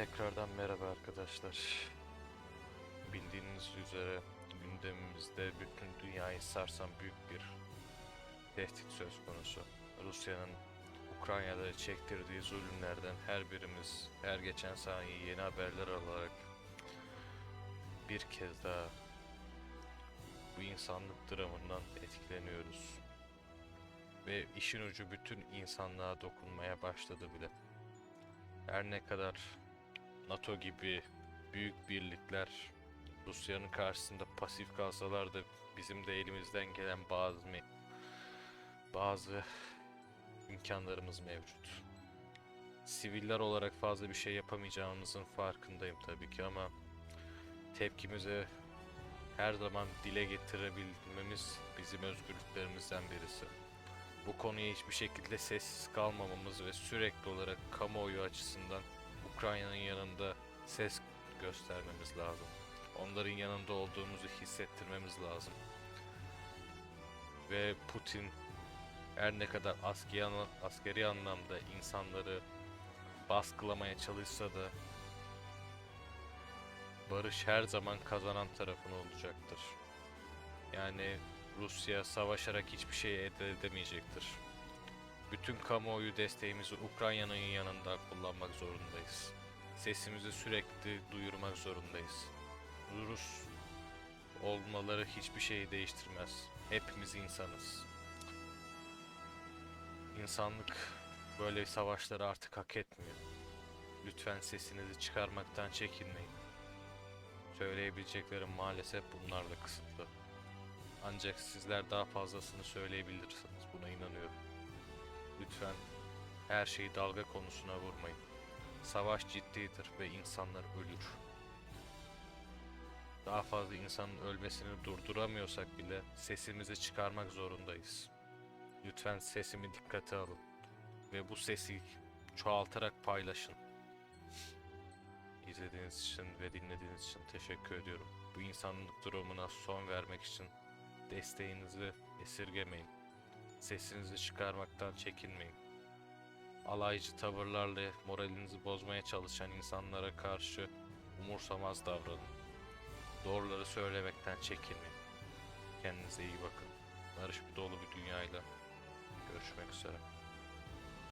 Tekrardan merhaba arkadaşlar. Bildiğiniz üzere gündemimizde bütün dünyayı sarsan büyük bir tehdit söz konusu. Rusya'nın Ukrayna'da çektirdiği zulümlerden her birimiz her geçen saniye yeni haberler alarak bir kez daha bu insanlık dramından etkileniyoruz. Ve işin ucu bütün insanlığa dokunmaya başladı bile. Her ne kadar NATO gibi büyük birlikler Rusya'nın karşısında pasif kalsalar da bizim de elimizden gelen bazı bazı imkanlarımız mevcut. Siviller olarak fazla bir şey yapamayacağımızın farkındayım tabii ki ama tepkimize her zaman dile getirebilmemiz bizim özgürlüklerimizden birisi. Bu konuya hiçbir şekilde sessiz kalmamamız ve sürekli olarak kamuoyu açısından Ukrayna'nın yanında ses göstermemiz lazım. Onların yanında olduğumuzu hissettirmemiz lazım. Ve Putin her ne kadar askeri, askeri anlamda insanları baskılamaya çalışsa da barış her zaman kazanan tarafın olacaktır. Yani Rusya savaşarak hiçbir şey elde edemeyecektir. Bütün kamuoyu desteğimizi Ukrayna'nın yanında kullanmak zorundayız. Sesimizi sürekli duyurmak zorundayız. Rus olmaları hiçbir şeyi değiştirmez. Hepimiz insanız. İnsanlık böyle savaşları artık hak etmiyor. Lütfen sesinizi çıkarmaktan çekinmeyin. Söyleyebileceklerim maalesef bunlarla kısıtlı. Ancak sizler daha fazlasını söyleyebilirsiniz. Buna inanıyorum. Lütfen her şeyi dalga konusuna vurmayın. Savaş ciddidir ve insanlar ölür. Daha fazla insanın ölmesini durduramıyorsak bile sesimizi çıkarmak zorundayız. Lütfen sesimi dikkate alın ve bu sesi çoğaltarak paylaşın. İzlediğiniz için ve dinlediğiniz için teşekkür ediyorum. Bu insanlık durumuna son vermek için desteğinizi esirgemeyin. Sesinizi çıkarmaktan çekinmeyin. Alaycı tavırlarla moralinizi bozmaya çalışan insanlara karşı umursamaz davranın. Doğruları söylemekten çekinmeyin. Kendinize iyi bakın. Barış dolu bir dünyayla görüşmek üzere.